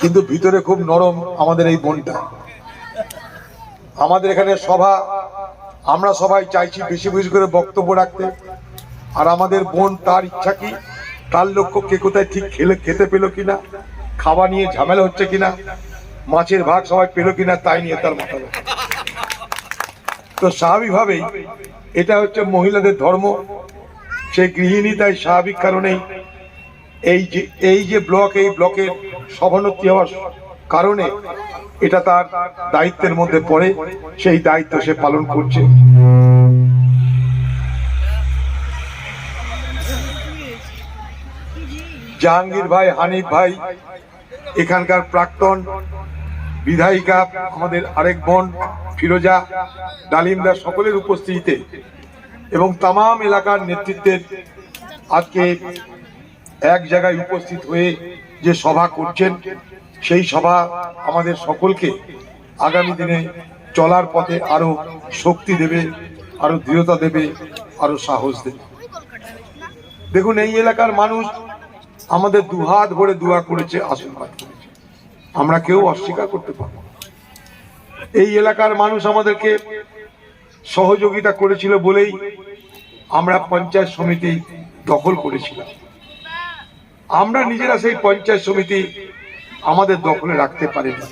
কিন্তু ভিতরে খুব নরম আমাদের এই বোনটা আমাদের এখানে সভা, আমরা সবাই চাইছি বেশি বেশি করে বক্তব্য রাখতে। আর আমাদের বোন তার ইচ্ছা কি? তার লক্ষ্য কে কোথায় ঠিক খেলে, খেতে পেল কিনা? খাওয়া নিয়ে ঝামেলা হচ্ছে কিনা? মাছের ভাগ সবাই পেল কিনা, তাই নিয়ে তার মাথা তো স্বাভাবিকভাবেই এটা হচ্ছে মহিলাদের ধর্ম। সে গৃহিণী, তাই স্বাভাবিক কারণেই এই যে এই যে ব্লক, এই ব্লকের সভানেত্রী হওয়ার কারণে এটা তার দায়িত্বের মধ্যে পড়ে, সেই দায়িত্ব সে পালন করছে। জাহাঙ্গীর ভাই, হানিফ ভাই, এখানকার প্রাক্তন বিধায়িকা, আমাদের আরেক বোন, ফিরোজা ডালিমদার সকলের উপস্থিতিতে এবং তামাম এলাকার নেতৃত্বের আজকে এক জায়গায় উপস্থিত হয়ে যে সভা করছেন, সেই সভা আমাদের সকলকে আগামী দিনে চলার পথে আরও শক্তি দেবে, আরও দৃঢ়তা দেবে, আরও সাহস দেবে। দেখুন, এই এলাকার মানুষ আমাদের দুহাত ভরে দোয়া করেছে, আশীর্বাদ আমরা কেউ অস্বীকার করতে পারব। এই এলাকার মানুষ আমাদেরকে সহযোগিতা করেছিল বলেই আমরা পঞ্চায়েত সমিতি দখল করেছিলাম। আমরা নিজেরা সেই পঞ্চায়েত সমিতি আমাদের দখলে রাখতে পারি না।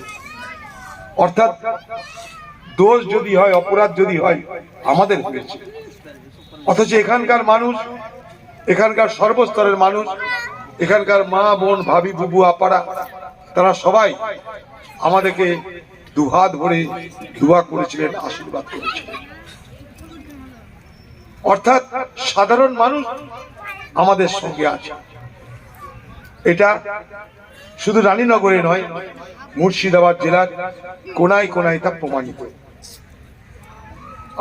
অর্থাৎ দোষ যদি হয়, অপরাধ যদি হয়, আমাদের হয়েছে। অথচ এখানকার মানুষ, এখানকার সর্বস্তরের মানুষ, এখানকার মা, বোন, ভাবি, বুবু, আপারা, তারা সবাই আমাদেরকে দুহাত ভরে দোয়া করেছিলেন, আশীর্বাদ করেছিলেন। অর্থাৎ সাধারণ মানুষ আমাদের সঙ্গে আছে। এটা শুধু রানীনগরে নয়, মুর্শিদাবাদ জেলার কোনায় কোনায় তা প্রমাণিত।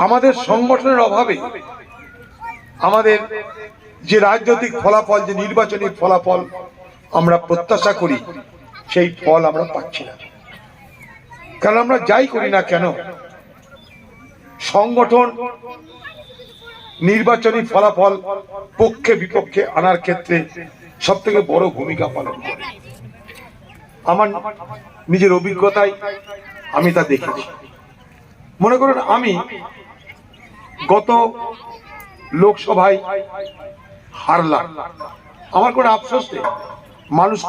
আমাদের সংগঠনের অভাবে আমাদের যে রাজনৈতিক ফলাফল, যে নির্বাচনী ফলাফল আমরা প্রত্যাশা করি, সেই ফল আমরা পাচ্ছি না। কারণ আমরা যাই করি না কেন, সংগঠন নির্বাচনী ফলাফল পক্ষে বিপক্ষে আনার ক্ষেত্রে সব থেকে বড় ভূমিকা পালন করে। আমার নিজের অভিজ্ঞতায় আমি তা দেখেছি। মনে করেন আমি গত লোকসভায় হারলাম। আমার কোনো আফসোস নেই। মানুষ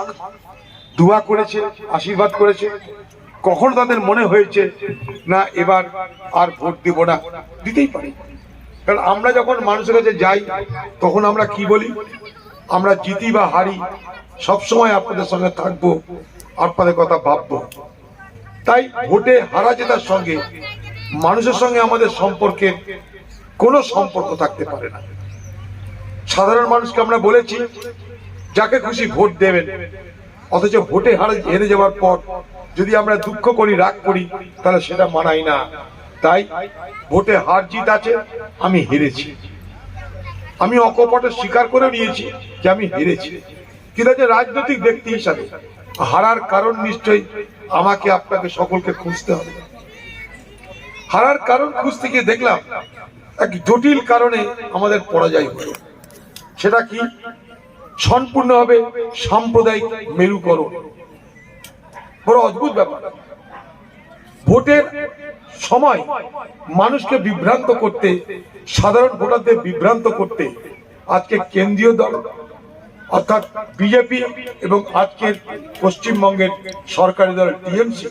দোয়া করেছে, আশীর্বাদ করেছে। কখন তাদের মনে হয়েছে, না, এবার আর ভোট দিব না। দিতেই পারি। কারণ আমরা যখন মানুষের কাছে যাই, তখন আমরা কি বলি? আমরা জিতি বা হারি সবসময় আপনাদের সঙ্গে থাকব, আপনাদের কথা ভাববো। তাই ভোটে হারা জেতার সঙ্গে, মানুষের সঙ্গে আমাদের সম্পর্কের কোনো সম্পর্ক থাকতে পারে না। সাধারণ মানুষকে আমরা বলেছি, যাকে খুশি ভোট দেবেন, অথচ ভোটে হারে হেরে যাওয়ার পর যদি আমরা দুঃখ করি, রাগ করি, তাহলে সেটা মানাই না। তাই ভোটে হার জিত আছে, আমি হেরেছি। আমি অকপটে স্বীকার করে নিয়েছি যে আমি হেরেছি। কিন্তু যে রাজনৈতিক ব্যক্তি হিসাবে। হারার কারণ নিশ্চয়ই আমাকে আপনাকে সকলকে খুঁজতে হবে। হারার কারণ খুঁজতে গিয়ে দেখলাম, এক জটিল কারণে আমাদের পরাজয় হলো। সেটা কি? সম্পূর্ণভাবে সাম্প্রদায়িক মেরুকরণ। বড় অদ্ভুত ব্যাপার। ভোটের সময় মানুষকে বিভ্রান্ত করতে সাধারণ ভোটারদের বিভ্রান্ত করতে আজকে কেন্দ্রীয় দল, অর্থাৎ বিজেপি এবং আজকের পশ্চিমবঙ্গের সরকারি দল টিএমসি,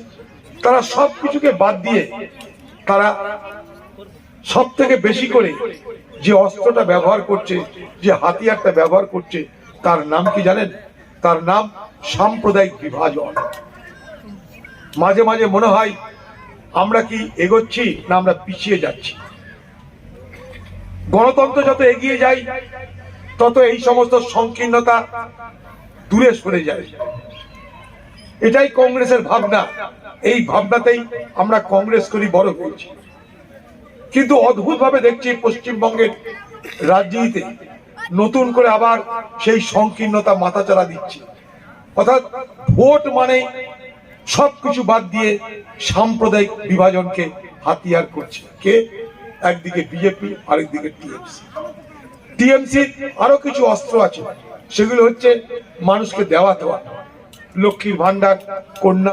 তারা সব কিছুকে বাদ দিয়ে তারা সব থেকে বেশি করে যে অস্ত্রটা ব্যবহার করছে, যে হাতিয়ারটা ব্যবহার করছে, তার নাম কি জানেন? তার নাম সাম্প্রদায়িক বিভাজন। মাঝে মাঝে মনে হয় আমরা কি এগোচ্ছি না আমরা পিছিয়ে যাচ্ছি? গণতন্ত্র যত এগিয়ে যায়, তত এই সমস্ত সংকীর্ণতা দূরে সরে যায়। এটাই কংগ্রেসের ভাবনা। এই ভাবনাতেই আমরা কংগ্রেস করি, বড় হয়েছি কিন্তু অদ্ভুত ভাবে দেখছি পশ্চিমবঙ্গের রাজনীতিতে নতুন করে আবার সেই সংকীর্ণতা মাথাচাড়া দিচ্ছে। অর্থাৎ ভোট মানে সবকিছু বাদ দিয়ে সাম্প্রদায়িক বিভাজনকে হাতিয়ার করছে। কে? একদিকে বিজেপি আরেকদিকে টিএমসি টিএমসি আরও কিছু অস্ত্র আছে, সেগুলো হচ্ছে মানুষকে দেওয়া দেওয়া লক্ষ্মীর ভান্ডার কন্যা